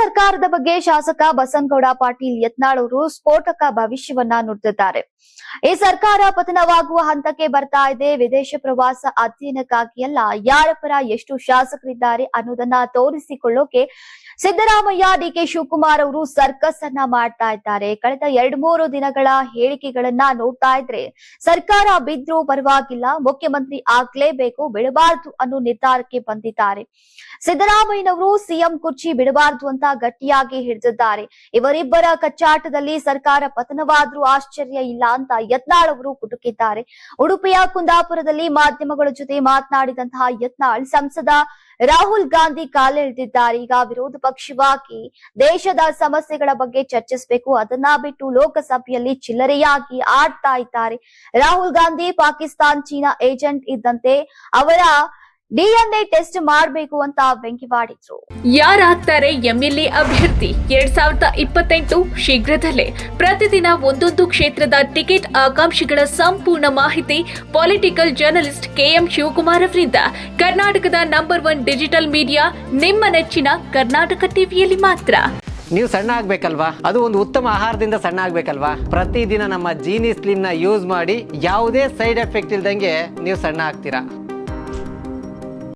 ಸರ್ಕಾರದ ಬಗ್ಗೆ ಶಾಸಕ ಬಸನಗೌಡ ಪಾಟೀಲ್ ಯತ್ನಾಳ್ ಅವರು ಸ್ಫೋಟಕ ಭವಿಷ್ಯವನ್ನ ನುಡಿದಿದ್ದಾರೆ. ಈ ಸರ್ಕಾರ ಪತನವಾಗುವ ಹಂತಕ್ಕೆ ಬರ್ತಾ ಇದೆ. ವಿದೇಶ ಪ್ರವಾಸ ಅಧ್ಯಯನಕ್ಕಾಗಿ ಅಲ್ಲ, ಯಾರ ಪರ ಎಷ್ಟು ಶಾಸಕರಿದ್ದಾರೆ ಅನ್ನೋದನ್ನ ತೋರಿಸಿಕೊಳ್ಳೋಕೆ ಸಿದ್ದರಾಮಯ್ಯ, ಡಿಕೆ ಶಿವಕುಮಾರ್ ಅವರು ಸರ್ಕಸ್ ಅನ್ನ ಮಾಡ್ತಾ ಇದ್ದಾರೆ. ಕಳೆದ ಎರಡ್ ಮೂರು ದಿನಗಳ ಹೇಳಿಕೆಗಳನ್ನ ನೋಡ್ತಾ ಇದ್ರೆ ಸರ್ಕಾರ ಬಿದ್ರೂ ಪರವಾಗಿಲ್ಲ, ಮುಖ್ಯಮಂತ್ರಿ ಆಗ್ಲೇಬೇಕು, ಬಿಡಬಾರದು ಅನ್ನೋ ನಿರ್ಧಾರಕ್ಕೆ ಬಂದಿದ್ದಾರೆ. ಸಿದ್ದರಾಮಯ್ಯನವರು ಸಿಎಂ ಕುರ್ಚಿ ಬಿಡಬಾರದು ಅಂತ ಗಟ್ಟಿಯಾಗಿ ಹಿಡಿದಿದ್ದಾರೆ. ಇವರಿಬ್ಬರ ಕಚ್ಚಾಟದಲ್ಲಿ ಸರ್ಕಾರ ಪತನವಾದ್ರೂ ಆಶ್ಚರ್ಯ ಇಲ್ಲ ಅಂತ ಯತ್ನಾಳ್ ಅವರು ಕುಟುಕಿದ್ದಾರೆ. ಉಡುಪಿಯ ಕುಂದಾಪುರದಲ್ಲಿ ಮಾಧ್ಯಮಗಳ ಜೊತೆ ಮಾತನಾಡಿದಂತಹ ಯತ್ನಾಳ್, ಸಂಸದ ರಾಹುಲ್ ಗಾಂಧಿ ಕಾಲೆಳೆದಿದ್ದಾರೆ ಈಗ ವಿರೋಧ ಪಕ್ಷವಾಗಿ ದೇಶದ ಸಮಸ್ಯೆಗಳ ಬಗ್ಗೆ ಚರ್ಚಿಸಬೇಕು. ಅದನ್ನ ಬಿಟ್ಟು ಲೋಕಸಭೆಯಲ್ಲಿ ಚಿಲ್ಲರೆಯಾಗಿ ಆಡ್ತಾ ಇದ್ದಾರೆ. ರಾಹುಲ್ ಗಾಂಧಿ, ಪಾಕಿಸ್ತಾನ್, ಚೀನಾ ಏಜೆಂಟ್ ಇದ್ದಂತೆ ಅವರ ಡಿಎನ್ಎ ಟೆಸ್ಟ್ ಮಾಡಬೇಕು ಅಂತ ವ್ಯಂಗ್ಯವಾಡಿದ್ರು ಯಾರಾಗ್ತಾರೆ ಎಂಎಲ್ಎ ಅಭ್ಯರ್ಥಿ ಎರಡ್ ಸಾವಿರದ ಇಪ್ಪತ್ತೆಂಟು ಶೀಘ್ರದಲ್ಲೇ. ಪ್ರತಿದಿನ ಒಂದೊಂದು ಕ್ಷೇತ್ರದ ಟಿಕೆಟ್ ಆಕಾಂಕ್ಷಿಗಳ ಸಂಪೂರ್ಣ ಮಾಹಿತಿ ಪೊಲಿಟಿಕಲ್ ಜರ್ನಲಿಸ್ಟ್ ಕೆಎಂ ಶಿವಕುಮಾರ್ ಅವರಿಂದ. ಕರ್ನಾಟಕದ ನಂಬರ್ ಒನ್ ಡಿಜಿಟಲ್ ಮೀಡಿಯಾ ನಿಮ್ಮ ನೆಚ್ಚಿನ ಕರ್ನಾಟಕ ಟಿವಿಯಲ್ಲಿ ಮಾತ್ರ. ನೀವು ಸಣ್ಣ ಆಗ್ಬೇಕಲ್ವಾ? ಅದು ಒಂದು ಉತ್ತಮ ಆಹಾರದಿಂದ ಸಣ್ಣ ಆಗ್ಬೇಕಲ್ವಾ? ಪ್ರತಿದಿನ ನಮ್ಮ ಜೀನಿ ಸ್ಲಿಮ್ನ ಯೂಸ್ ಮಾಡಿ ಯಾವುದೇ ಸೈಡ್ ಎಫೆಕ್ಟ್ ಇಲ್ದಂಗೆ ನೀವು ಸಣ್ಣ ಆಗ್ತೀರಾ?